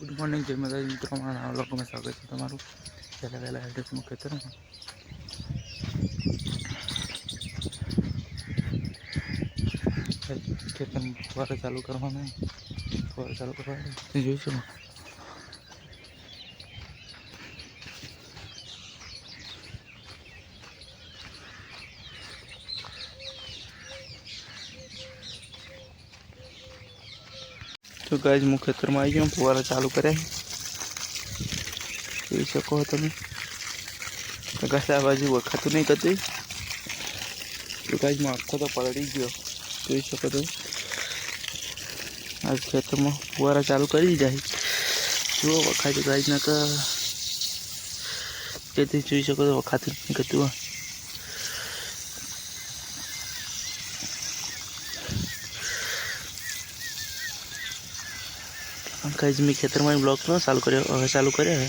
Good morning જય માતાજી. મિત્રો, મારા નામ લોકોમાં સ્વાગત છે તમારું. પહેલાં પહેલાં એડ્રેસમાં ખેતરમાં ખેતરમાં ફુવારા ચાલુ કરવાના. ફુવારા ચાલુ કરવા જોઈશું. તો ગાય હું ખેતરમાં આવી ગયો, ફુવારા ચાલુ કર્યા જોઈ શકો તમે. તો ગાય આ બાજુ વખાતું નહીં કતું તો ગાય આખો તો પલળી ગયો. જોઈ શકો તો આ ખેતરમાં ફુવારા ચાલુ કરી જાય જુઓ વખાતું ગાય ના તેથી જોઈ શકો તો વખાતું નહીં કતું કઈ મેં ખેતરમાં બ્લોક ન ચાલુ કર્યો, હવે ચાલુ કર્યો હે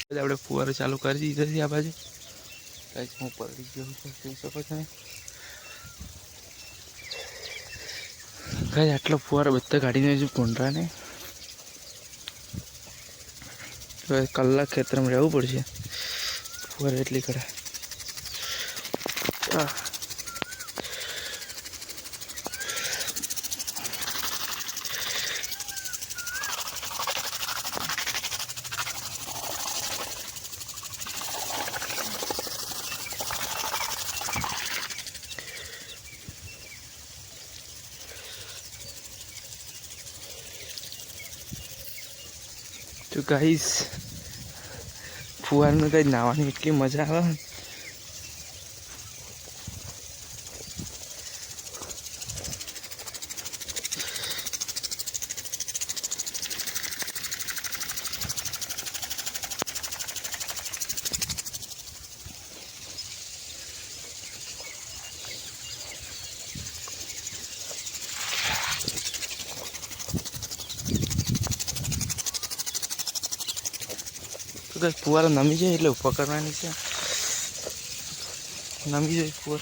એટલે આપણે ફુવારો ચાલુ કરી દીધો છે આ બાજુ. કઈ હું પડી ગયો છું જોઈ શકો છો કાંઈ આટલો ફુવારો બધા કાઢીને છું ભૂંડરાને કલાક ખેતરમાં રહેવું પડશે. ફુવારો એટલી કરે તો કહીશ ફુવારમાં કંઈ નાવાની એટલી મજા આવે. તો ફુવારો નમી જાય એટલે પકડવાની છે. નમી જાય ફુવાર.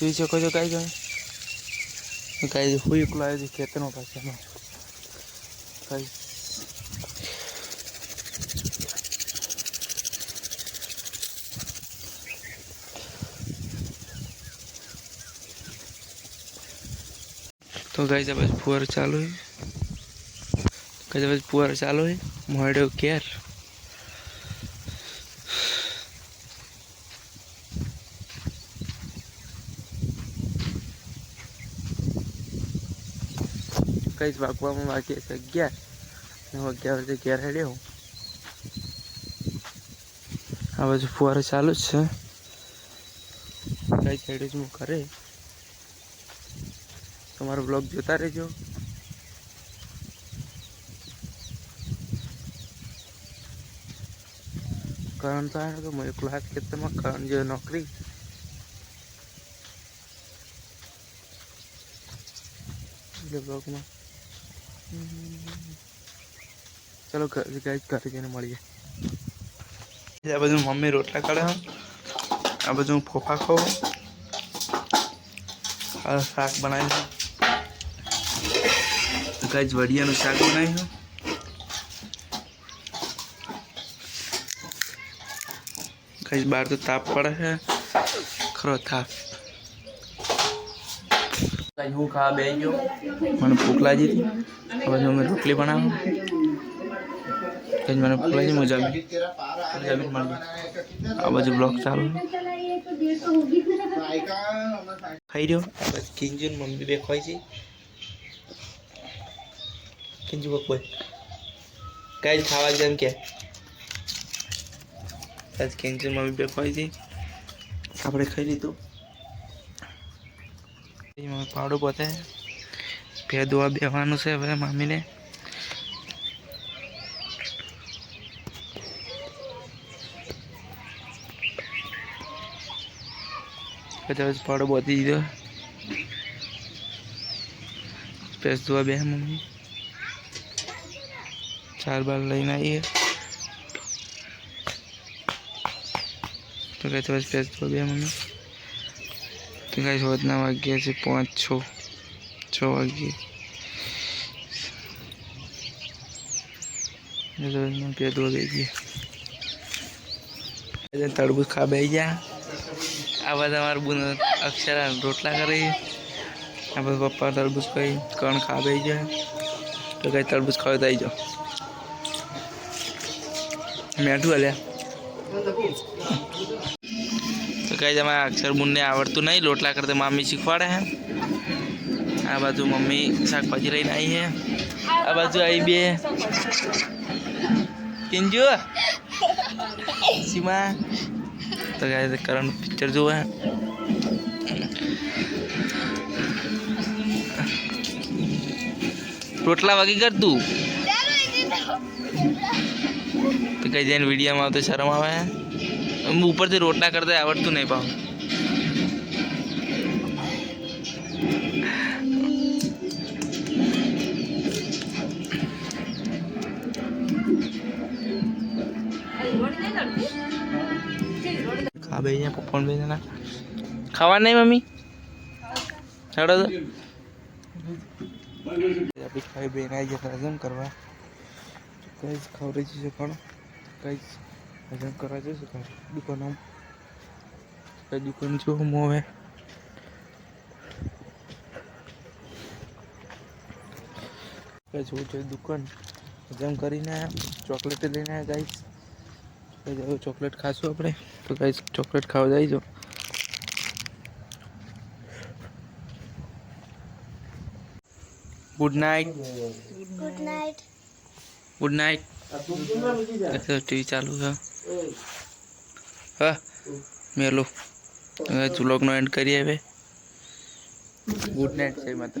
જોઈ શકો છો કાંઈ તમે? કાંઈ હું એકલો આવ્યો છું ખેતરમાં પાછળમાં. કાંઈ તો ગાઈ બસ ફુવારો ચાલુ છે. કદાચ ફુવારો ચાલુ છે મોડો કેર કઈ વાગવામાં બાકી છે અગિયાર. હું અગિયાર વાગે ઘેર હેડ્યો આ બાજુ ફુવારો ચાલુ જ છે. કઈ સાઈડ જ હું કરે તમારો બ્લોગ જોતા રહેજો. કરણ તો આવ્યો તો હું એકલો હાથ ખેતરમાં કરણ જે નોકરી. એટલે બ્લોગમાં ચલો ગાય ઘરે મળીએ. આ બધું મમ્મી રોટલા કાઢે. આ બધું ફોફા ખો શાક બનાવી ગાય વડિયાનું શાક બનાવ્યું કઈ બહાર તો તાપ પડે છે. ખરો તાપ. હું ખાવા બે ગયો? મને ભૂખ લાગી હતી. હવે જો મેં રોટલી બનાવું. કંઈ મને ભૂખ લાગી મજા જમીન મળી આ બાજુ બ્લોક ચાલુ ખાઈ રહ્યો? બસ કિંજુ મમ્મી બે ખોઈ છે. કિંજુ બકોય કઈ ખાવા જેમ કે. આજ કેન્સર મમ્મી બે ખવાય છે આપણે ખાઈ લીધું. મમ્મી પાડો પોતે બે દોવા બેવાનું છે હવે મમ્મીને પછી પાવડો બોતી દીધો. સ્પેસ દોવા બે મમ્મી ચાર બાર લઈને આવીએ. તો કહે બસ પેસ તો બે મને તો કાંઈ હોદના વાગ્યા છે પાંચ છ છ વાગ્યે. પેદવા બે ગયા. તરબૂચ ખા બે ગયા? આ બધા મારા બુન અક્ષરા રોટલા કરી આ બધા પપ્પા તરબૂચ ખાઈ કણ ખા બે ગયા. તો કઈ તરબૂચ ખાવ તો આવી જાઓ. મેઠું અલ્યા તો કઈ તમારે અક્ષર મુનને આવડતું નહીં. લોટલા કરતા મામી શીખવાડે હે આ બાજુ મમ્મી શાકભાજી લઈને આવી હે આ બાજુ આવી બે. કિંજુ? સીમા? તો કઈ કરણ પિક્ચર જોવે રોટલા વાગી કર તું તો. કઈ જઈને વિડીયોમાં આવતો શરમ આવે? ઉપરથી રોટલા કરતા આવડતું નહીં પાવ ખા બે પપ્પા બે જણા ખાવા નહીં મમ્મી? ચાલો તો. આપણી ખાઈ બેન આવી જતા કરવા? કઈ જ છે પણ કઈ હજમ કરવા જશે દુકાન કઈ દુકાન જો હું હવે. કઈ જોવું છે દુકાન? હજમ કરીને ચોકલેટ લઈને ગાઈશ હવે ચોકલેટ ખાશું આપણે. તો ગાઈશ ચોકલેટ ખાવા જાય જો good night good night good night TV ચાલુ છે. હા મેલો હવે नो एंड કરીએ હવે. ગુડ નાઇટ से માતા